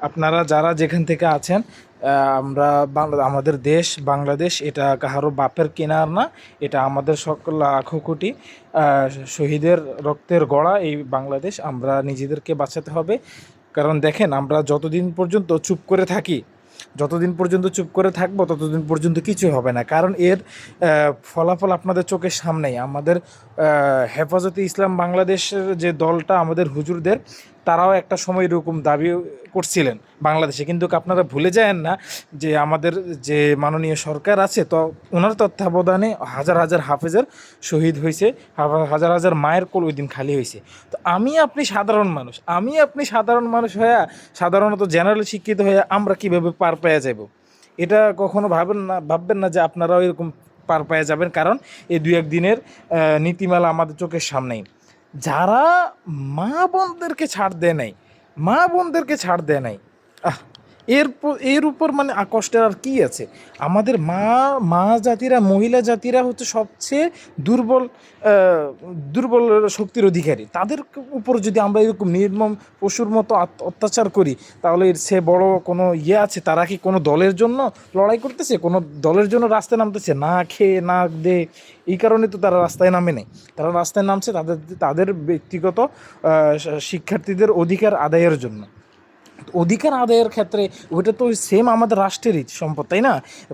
আপনারা যারা যেখান থেকে আছেন আমরা বাংলা- আমাদের দেশ বাংলাদেশ, এটা কাহারো বাপের কেনার না, এটা আমাদের সকল লাখো কোটি শহীদের রক্তের গড়া এই বাংলাদেশ, আমরা নিজেদেরকে বাঁচাতে হবে। কারণ দেখেন, আমরা যতদিন পর্যন্ত চুপ করে থাকি, যতদিন পর্যন্ত চুপ করে থাকব, ততদিন পর্যন্ত কিছু হবে না। কারণ এর ফলাফল আপনাদের চোখের সামনেই। আমাদের হেফাজতে ইসলাম বাংলাদেশের যে দলটা আমাদের হুজুরদের তারাও একটা সময় এরকম দাবি করছিলেন বাংলাদেশে। কিন্তু আপনারা ভুলে যায়েন না যে আমাদের যে মাননীয় সরকার আছে, তো ওনার তত্ত্বাবধানে হাজার হাজার হাফেজের শহীদ হয়েছে হাজার হাজার মায়ের কোল ওই দিন খালি হয়েছে। তো আমি আপনি সাধারণ মানুষ, আমি আপনি সাধারণ মানুষ হয়ে, সাধারণত জেনারেল শিক্ষিত হয়ে আমরা কীভাবে পার পেয়ে যাব? এটা কখনো ভাবেন না, ভাববেন না যে আপনারাও এরকম পার পেয়ে যাবেন, কারণ এই দু একদিনের নীতিমালা আমাদের চোখের সামনেই। যারা মা বোনদেরকে ছাড় দেয় নাই মা বোনদেরকে ছাড় দেয় নাই আহ এর এর উপর মানে আ- কষ্টের আর কি আছে? আমাদের মা মা জাতিরা, মহিলা জাতিরা হচ্ছে সবচেয়ে দুর্বল দুর্বল শক্তির অধিকারী। তাদের উপর যদি আমরা এরকম নির্মম পশুর মতো অত্যাচার করি, তাহলে এর সে বড় কোনো ইয়ে আছে? তারা কি কোনো দলের জন্য লড়াই করতেছে? কোনো দলের জন্য রাস্তায় নামতেছে? না খেয়ে, না দে। এই কারণে তো তারা রাস্তায় নামে নেই। তারা রাস্তায় নামছে তাদের তাদের ব্যক্তিগত শিক্ষার্থীদের অধিকার আদায়ের জন্য। অধিকার আদায়ের ক্ষেত্রে ওইটা তো সেম আমাদের রাষ্ট্রেরই সম্পদ, তাই না?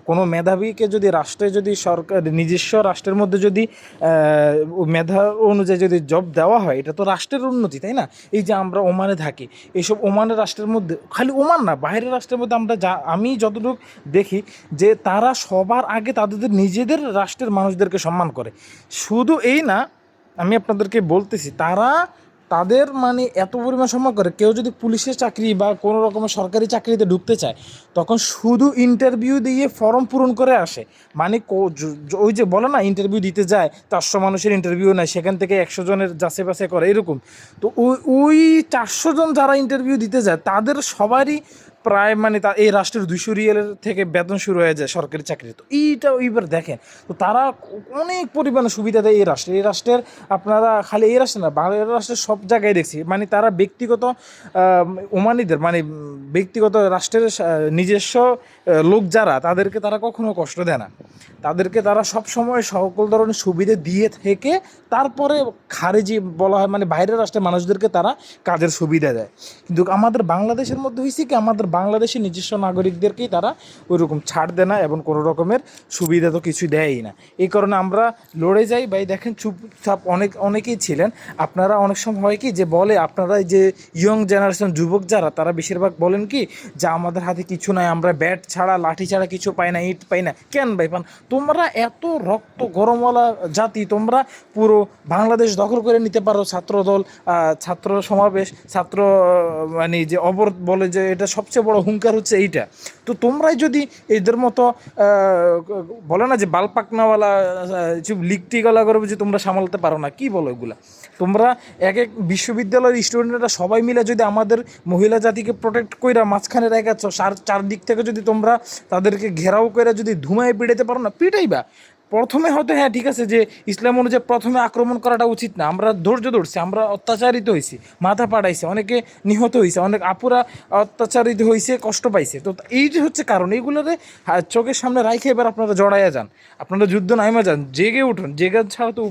কোনো মেধাবীকে যদি রাষ্ট্রে যদি সরকার, নিজস্ব রাষ্ট্রের মধ্যে যদি মেধা অনুযায়ী যদি জব দেওয়া হয়, এটা তো রাষ্ট্রের উন্নতি, তাই না? এই যে আমরা ওমানে থাকি এইসব ওমানের রাষ্ট্রের মধ্যে, খালি ওমান না, বাইরের রাষ্ট্রের মধ্যে আমরা যা, আমি যতটুকু দেখি যে তারা সবার আগে তাদের নিজেদের রাষ্ট্রের মানুষদেরকে সম্মান করে। শুধু এই না, আমি আপনাদেরকে বলতেছি, তারা তাদের মানে এত পরিমাণ সম্মান করে, কেউ যদি পুলিশের চাকরি বা কোনো রকমের সরকারি চাকরিতে ঢুকতে চায়, তখন শুধু ইন্টারভিউ দিয়ে ফর্ম পূরণ করে আসে। মানে ওই যে বলে না ইন্টারভিউ দিতে যায়, চারশো মানুষের ইন্টারভিউ নেয়, সেখান থেকে একশো জনের যাচে বাছাই করে, এরকম। তো ওই ওই চারশো জন যারা ইন্টারভিউ দিতে যায়, তাদের সবারই প্রায় মানে তা এই রাষ্ট্রের দুইশো রিয়েলের থেকে বেতন শুরু হয়ে যায় সরকারি চাকরি তো এইটা এইবার দেখেন, তো তারা অনেক পরিমাণে সুবিধা দেয় এই রাষ্ট্রে। এই রাষ্ট্রের আপনারা খালি এই রাষ্ট্রে না বাংলাদেশ রাষ্ট্রের সব জায়গায় দেখছি মানে তারা ব্যক্তিগত ওমানিদের মানে ব্যক্তিগত রাষ্ট্রের নিজস্ব লোক যারা, তাদেরকে তারা কখনো কষ্ট দেয় না। তাদেরকে তারা সব সময় সকল ধরনের সুবিধা দিয়ে থেকে তারপরে খারেজি বলা হয় মানে বাইরের রাষ্ট্রের মানুষদেরকে তারা কাজের সুবিধা দেয়। কিন্তু আমাদের বাংলাদেশের মধ্যে হয়েছে কি, আমাদের বাংলাদেশের নিজস্ব নাগরিকদেরকেই তারা ওই রকম ছাড় দেয় না এবং কোনো রকমের সুবিধা তো কিছু দেয়ই না। এই কারণে আমরা লড়ে যাই। ভাই, দেখেন চুপচাপ অনেক, অনেকেই ছিলেন। আপনারা অনেক সময় হয় কি যে বলে, আপনারা যে ইয়ং জেনারেশন যুবক যারা, তারা বেশিরভাগ বলেন কি যে, আমাদের হাতে কিছু নাই, আমরা ব্যাট ছাড়া, লাঠি ছাড়া কিছু পাই না, ইট পাই না। কেন ভাই? পান তোমরা এত রক্ত গরমওয়ালা জাতি, তোমরা পুরো বাংলাদেশ দখল করে নিতে পারো, ছাত্রদল ছাত্র সমাবেশ, ছাত্র মানে যে অবরোধ বলে যে, এটা সবচেয়ে বড় হুঙ্কার হচ্ছে এইটা। তো তোমরাই যদি এদের মতো বলে না যে বালপাকনাওয়ালা লিকটি গলা করবে যে তোমরা সামলাতে পারো না, কি বলো এগুলা? তোমরা এক এক বিশ্ববিদ্যালয়ের স্টুডেন্টরা সবাই মিলে যদি আমাদের মহিলা জাতিকে প্রোটেক্ট কইরা মাঝখানে রেখাচ্ছ চার চারদিক থেকে যদি তোমরা তাদেরকে ঘেরাও করে যদি ধুমায় পিটাইতে পারো না, পিটাইবা। প্রথমে হয়তো হ্যাঁ ঠিক আছে যে ইসলাম অনুযায়ী প্রথমে আক্রমণ করাটা উচিত না। আমরা ধৈর্য ধরছি, আমরা অত্যাচারিত হয়েছি, মাথা পাড়াইছে, অনেকে নিহত হয়েছে, অনেক আপুরা অত্যাচারিত হয়েছে, কষ্ট পাইছে। তো এই যে হচ্ছে কারণ এইগুলোতে চোখের সামনে রাইখে এবার আপনারা জড়াইয়া যান। আপনারা যুদ্ধ নাইমা যান, জেগে উঠুন, জেগে ছাড়া তো